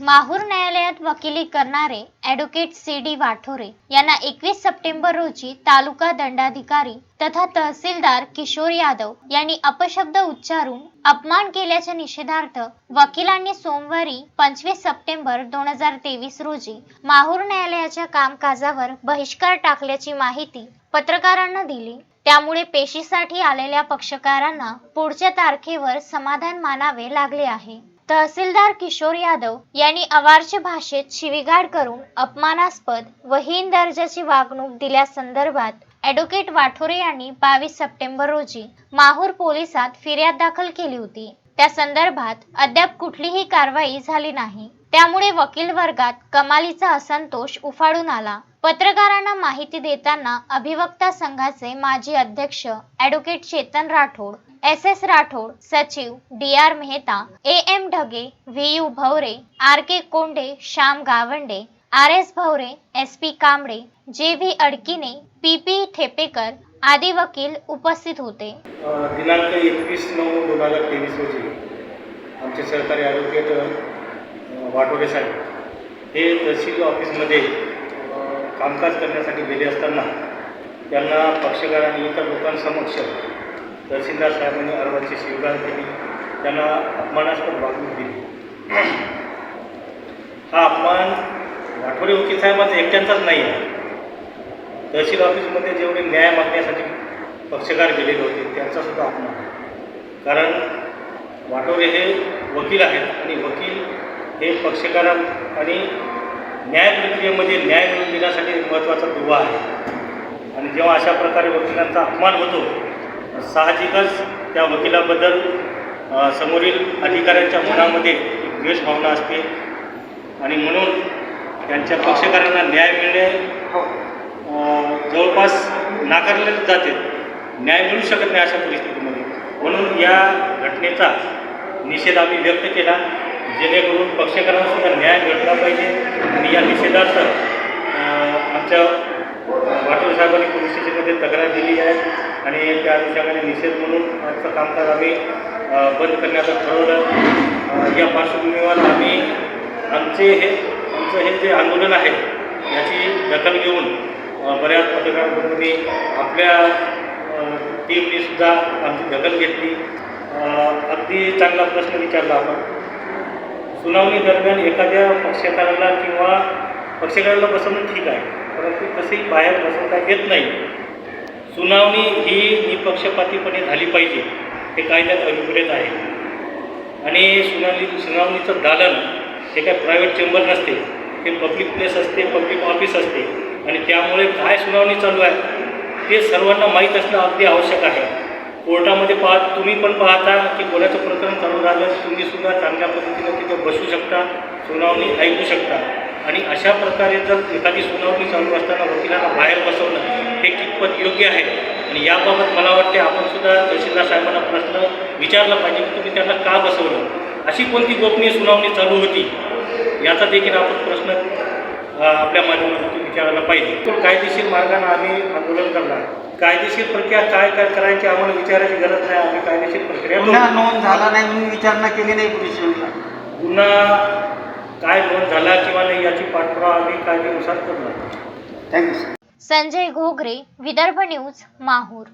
माहूर न्यायालयात वकिली करणारे ॲडव्होकेट सी डी वाठोरे यांना एकवीस सप्टेंबर रोजी तालुका दंडाधिकारी तथा तहसीलदार किशोर यादव यांनी अपशब्द उच्चारून अपमान केल्याच्या निषेधार्थ वकिलांनी सोमवारी पंचवीस सप्टेंबर दोन हजार तेवीस रोजी माहूर न्यायालयाच्या कामकाजावर बहिष्कार टाकल्याची माहिती पत्रकारांना दिली. त्यामुळे पेशीसाठी आलेल्या पक्षकारांना पुढच्या तारखेवर समाधान मानावे लागले आहे. तहसीलदार किशोर यादव यांनी अवारच्या भाषेत शिवीगाळ करून अपमानास्पद व हीन दर्जाची वागणूक दिल्यासंदर्भात ॲडव्होकेट वाठोरे यांनी बावीस सप्टेंबर रोजी माहूर पोलिसात फिर्याद दाखल केली होती. त्या संदर्भात अद्याप कुठलीही कारवाई झाली नाही. त्यामुळे वकील वर्गात कमालीचा असंतोष उफाळून आला. पत्रकारांना माहिती देताना अभिवक्ता संघाचे माजी अध्यक्ष advocate Chetan Rathod S S Rathod सचिव D R Mehta A M Dhage V U Bhavare R K Konde Shyam Gawande R S Bhavare S P Kamble J V Adkine P P Thepekar आदी वकील उपस्थित होते. दिनांक एकवीस नऊ दोन हजार तेवीस रोजी आमचे सरकारी ॲडव्होकेट अ, वाटोडे साहेब हे तहसील ऑफिसमध्ये कामकाज करण्यासाठी गेले असताना त्यांना पक्षकारांनी इतर लोकांसमक्ष तहसीलदार साहेबांनी अर्वाची स्वीकार केली. त्यांना अपमानास्पद वागणूक दिली. हा अपमान वाठोरे वकील साहेबांचा एकट्यांचाच नाही. आहे तहसील ऑफिसमध्ये जेवढे न्याय मागण्यासाठी पक्षकार गेलेले होते त्यांचासुद्धा अपमान. आहे कारण वाटोरे हे वकील आहेत आणि वकील हे पक्षकारा आणि न्याय प्रक्रियेमध्ये न्याय मिळवून देण्यासाठी महत्त्वाचा दुवा आहे. आणि जेव्हा अशा प्रकारे वकिलांचा अपमान होतो साहजिकच त्या वकिलाबद्दल समोरील अधिकाऱ्यांच्या मनामध्ये एक द्वेष भावना असते. आणि म्हणून त्यांच्या पक्षकारांना न्याय मिळणे अ, जवळपास नाकारले जाते. न्याय मिळू शकत नाही अशा परिस्थितीमध्ये. म्हणून या घटनेचा निषेध आम्ही व्यक्त केला. जेणेकरून पक्षकारांना सुद्धा न्याय भेटला पाहिजे. आणि या निषेधार्थ आमच्या वाटोळ साहेबांनी पोलीस स्टेशनमध्ये तक्रार दिली आहे. आणि त्या अनुषंगाने निषेध म्हणून आजचं कामकाज आम्ही बंद करण्याचं ठरवलं. या पार्श्वभूमीवर आम्ही आमचे हे आमचं हे जे आंदोलन आहे याची दखल घेऊन बऱ्याच पत्रकार बंधूंनी आपल्या टीमने सुद्धा आमची दखल घेतली. अगदी चांगला प्रश्न विचारला आपण. सुनावणी दरम्यान एखाद्या पक्षकाराला किंवा पक्षकाराला बसवणं ठीक आहे परंतु तसेही बाहेर बसवता येत नाही. सुनावणी ही निपक्षपातीपणे झाली पाहिजे हे कायद्यात अभिप्रेत आहे. आणि सुनावणी सुनावणीचं दालन हे काय प्रायव्हेट चेंबर नसते हे पब्लिक प्लेस असते पब्लिक ऑफिस असते. आणि त्यामुळे काय सुनावणी चालू आहे ते सर्वांना माहीत असणं अगदी आवश्यक आहे. कोर्टामध्ये पाहत तुम्ही पण पाहता की कोणाचं प्रकरण चालू राहिलं तुम्हीसुद्धा चांगल्या पद्धतीनं तिथं बसू शकता सुनावणी ऐकू शकता. आणि अशा प्रकारे जर एखादी सुनावणी चालू असताना वकिलांना बाहेर बसवणं हे कितपत योग्य आहे? आणि याबाबत मला वाटते आपण सुद्धा तहसीलदार साहेबांना प्रश्न विचारला पाहिजे की तुम्ही त्यांना का बसवलं? अशी कोणती गोपनीय सुनावणी चालू होती? याचा देखील आपण प्रश्न आपल्या माध्यमातून विचारायला पाहिजे. तो कायदेशीर मार्गाने आम्ही आंदोलन करणार. कायदेशीर प्रक्रिया काय काय करायची आम्हाला विचारायची गरज नाही. आम्ही कायदेशीर प्रक्रिया नोंद झाला नाही म्हणून विचारणा केली नाही पोलीस स्टेशनला गुन्हा काय नोंद झाला किंवा नाही याची पाठपुरावा आम्ही कायद्यानुसार करणार thank you Sanjay Ghogare Vidarbha news Mahur.